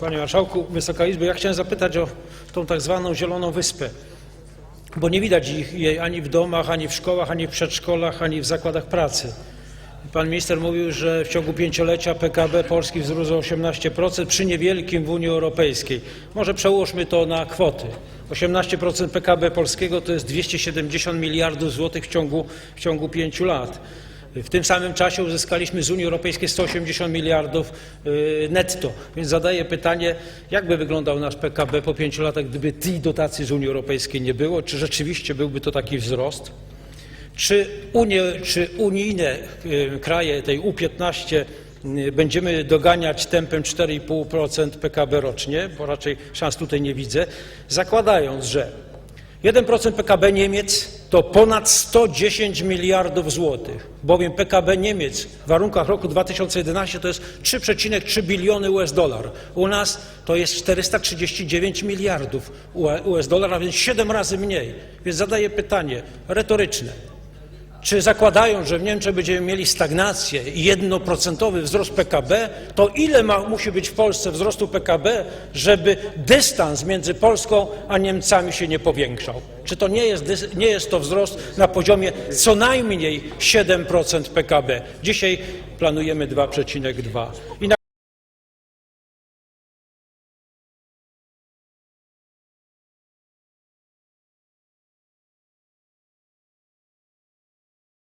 Panie Marszałku, Wysoka Izbo, ja chciałem zapytać o tą tak zwaną Zieloną Wyspę, bo nie widać ich, jej ani w domach, ani w szkołach, ani w przedszkolach, ani w zakładach pracy. Pan minister mówił, że w ciągu pięciolecia PKB Polski wzrósł o 18% przy niewielkim w Unii Europejskiej. Może przełóżmy to na kwoty. 18% PKB polskiego to jest 270 miliardów złotych w ciągu, w ciągu pięciu lat. W tym samym czasie uzyskaliśmy z Unii Europejskiej 180 miliardów y, netto. Więc zadaję pytanie, jak by wyglądał nasz PKB po pięciu latach, gdyby tej dotacji z Unii Europejskiej nie było? Czy rzeczywiście byłby to taki wzrost? Czy, Unie, czy unijne y, kraje tej U15 y, będziemy doganiać tempem 4,5% PKB rocznie, bo raczej szans tutaj nie widzę, zakładając, że 1% PKB Niemiec to ponad 110 miliardów złotych, bowiem PKB Niemiec w warunkach roku 2011 to jest 3,3 biliony US dolar. U nas to jest 439 miliardów US dolar, a więc 7 razy mniej. Więc zadaję pytanie retoryczne. Czy zakładając, że w Niemczech będziemy mieli stagnację i jednoprocentowy wzrost PKB, to ile ma, musi być w Polsce wzrostu PKB, żeby dystans między Polską a Niemcami się nie powiększał? Czy to nie jest, nie jest to wzrost na poziomie co najmniej 7% PKB? Dzisiaj planujemy 2,2. I na